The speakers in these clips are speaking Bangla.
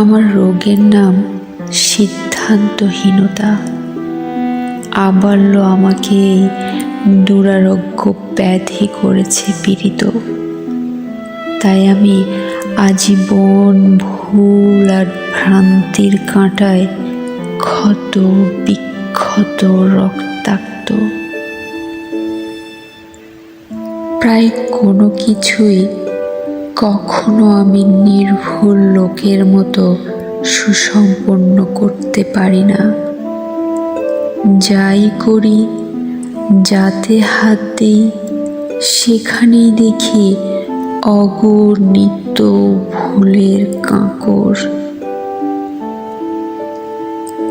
আমার রোগের নাম সিদ্ধান্তহীনতা। আবাল্য আমাকে দুরারোগ্য ব্যাধি করেছে পীড়িত। তাই আমি আজীবন ভুল আর ভ্রান্তির কাঁটায় ক্ষত বিক্ষত রক্তাক্ত। প্রায় কোনো কিছুই কখনো আমি নির্ভুল লোকের মতো সুসম্পন্ন করতে পারি না। যাই করি, যাতে হাত দিই, সেখানেই দেখি অগণিত ভুলের কাঁকর।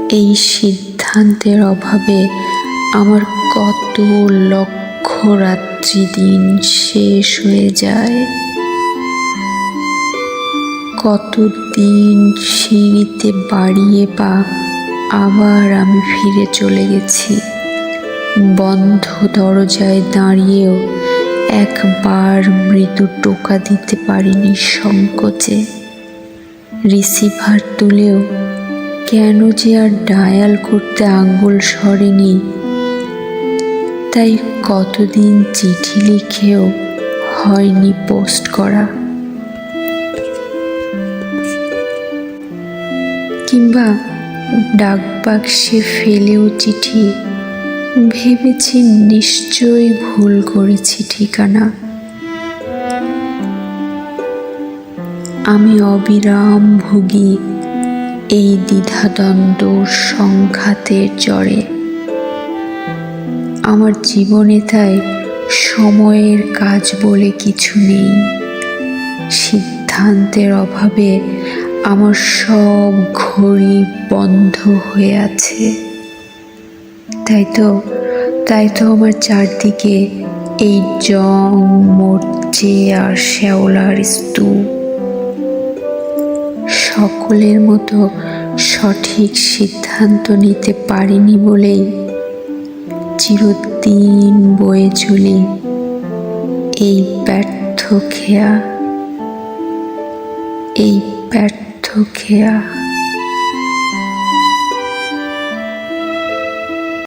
এই সিদ্ধান্তের অভাবে আমার কত লক্ষ রাত্রি দিন শেষ হয়ে যায়। কতদিন সিঁড়িতে বাড়িয়ে পা আবার আমি ফিরে চলে গেছি। বন্ধ দরজায় দাঁড়িয়েও একবার মৃদু টোকা দিতে পারিনি সংকোচে। রিসিভার তুলেও কেন যে আর ডায়াল করতে আঙ্গুল সরেনি। তাই কতদিন চিঠি লিখেও হয়নি পোস্ট করা। কিংবা ডাকবাক্সে ফেলেও চিঠি, ভেবেছি নিশ্চয়ই ভুল করেছি ঠিকানা। আমি অবিরাম ভুগি এই দ্বিধাদ্বন্দ্ব সংঘাতের জড়ে আমার জীবনে তাই সময়ের কাজ বলে কিছু নেই। সিদ্ধান্তের অভাবে আমার সব ঘড়ি বন্ধ হয়ে আছে। তাই তো তাই তো আমার চারদিকে এই জং, মরচে আর শ্যাওলার স্তূপ। সকলের মতো সঠিক সিদ্ধান্ত নিতে পারিনি বলেই চিরদিন বয়ে চলি এই ব্যর্থ খেয়া, এই ব্যর্থ খেয়া